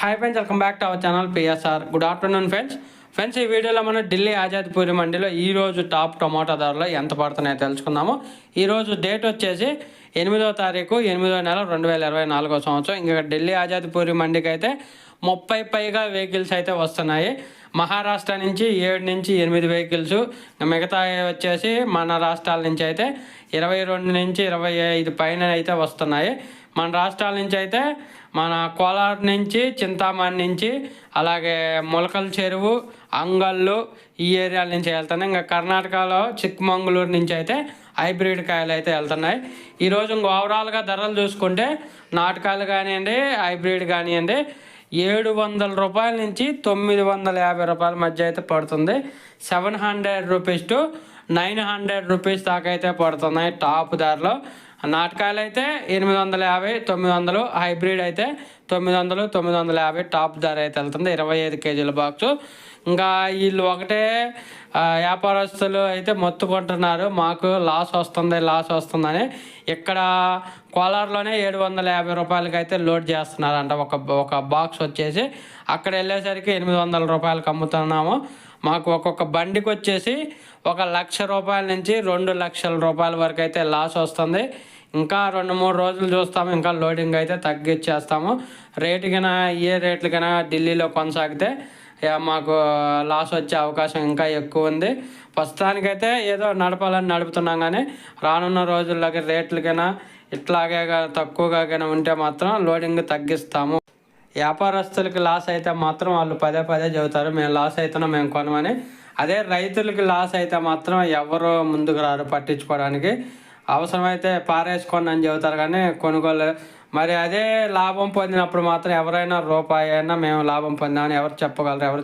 Hi friends welcome back to our channel PSR good afternoon friends friends ఈ వీడియోలో మనం ఢిల్లీ ఆజాద్పూరి మండీలో ఈ రోజు టాప్ టొమాటో ధరలు ఎంత పడుతున్నాయో తెలుసుకుందాము. ఈరోజు డేట్ వచ్చేసి ఎనిమిదో తారీఖు ఎనిమిదో నెల రెండు వేల ఇరవై నాలుగో సంవత్సరం. ఇంకా ఢిల్లీ ఆజాద్పూరి మండీకి అయితే ముప్పై పైగా వెహికల్స్ అయితే వస్తున్నాయి. మహారాష్ట్ర నుంచి ఏడు నుంచి ఎనిమిది వెహికల్స్ మిగతా వచ్చేసి మన రాష్ట్రాల నుంచి అయితే ఇరవై రెండు నుంచి ఇరవై ఐదు పైన అయితే వస్తున్నాయి. మన రాష్ట్రాల నుంచి అయితే మన కోలార్ నుంచి చింతామణి నుంచి అలాగే మొలకల చెరువు అంగళ్ళు ఈ ఏరియాల నుంచి వెళ్తున్నాయి. ఇంకా కర్ణాటకలో చిక్మంగళూరు నుంచి అయితే హైబ్రిడ్ కాయలు అయితే వెళ్తున్నాయి. ఈరోజు ఇంక ఓవరాల్గా ధరలు చూసుకుంటే నాటకాలు కానివ్వండి హైబ్రిడ్ కానివ్వండి ఏడు వందల రూపాయల నుంచి తొమ్మిది వందల యాభై రూపాయల మధ్య అయితే పడుతుంది. Seven hundred rupees to nine hundred rupees దాకా అయితే పడుతున్నాయి టాప్ ధరలో. నాటకాలు అయితే ఎనిమిది వందల యాభై తొమ్మిది వందలు హైబ్రిడ్ అయితే తొమ్మిది వందలు తొమ్మిది వందల యాభై టాప్ ధర అయితే వెళ్తుంది. ఇరవై ఐదు కేజీల బాక్సు. ఇంకా వీళ్ళు ఒకటే వ్యాపారస్తులు అయితే మొత్తుకుంటున్నారు మాకు లాస్ వస్తుంది లాస్ వస్తుందని. ఇక్కడ కోలార్లోనే ఏడు వందల యాభై రూపాయలకి అయితే లోడ్ చేస్తున్నారంట. ఒక ఒక బాక్స్ వచ్చేసి అక్కడ వెళ్ళేసరికి ఎనిమిది వందల రూపాయలకి అమ్ముతున్నాము. మాకు ఒక్కొక్క బండికి వచ్చేసి ఒక లక్ష రూపాయల నుంచి రెండు లక్షల రూపాయల వరకు అయితే లాస్ వస్తుంది. ఇంకా రెండు మూడు రోజులు చూస్తాము ఇంకా లోడింగ్ అయితే తగ్గించేస్తాము రేటుకైనా ఏ రేట్లు ఢిల్లీలో కొనసాగితే మాకు లాస్ వచ్చే అవకాశం ఇంకా ఎక్కువ ఉంది. ప్రస్తుతానికైతే ఏదో నడపాలని నడుపుతున్నాం కానీ రానున్న రోజుల్లోకి రేట్లు ఇట్లాగే తక్కువగా ఉంటే మాత్రం లోడింగ్ తగ్గిస్తాము. వ్యాపారస్తులకి లాస్ అయితే మాత్రం వాళ్ళు పదే పదే చెబుతారు మేము లాస్ అవుతున్నాం మేము కొనమని. అదే రైతులకి లాస్ అయితే మాత్రం ఎవరు ముందుకు రారు పట్టించుకోవడానికి. అవసరమైతే పారేసుకోండి అని చెబుతారు కానీ కొనుగోలు. మరి అదే లాభం పొందినప్పుడు మాత్రం ఎవరైనా రూపాయి అయినా మేము లాభం పొందామని ఎవరు చెప్పగలరు ఎవరు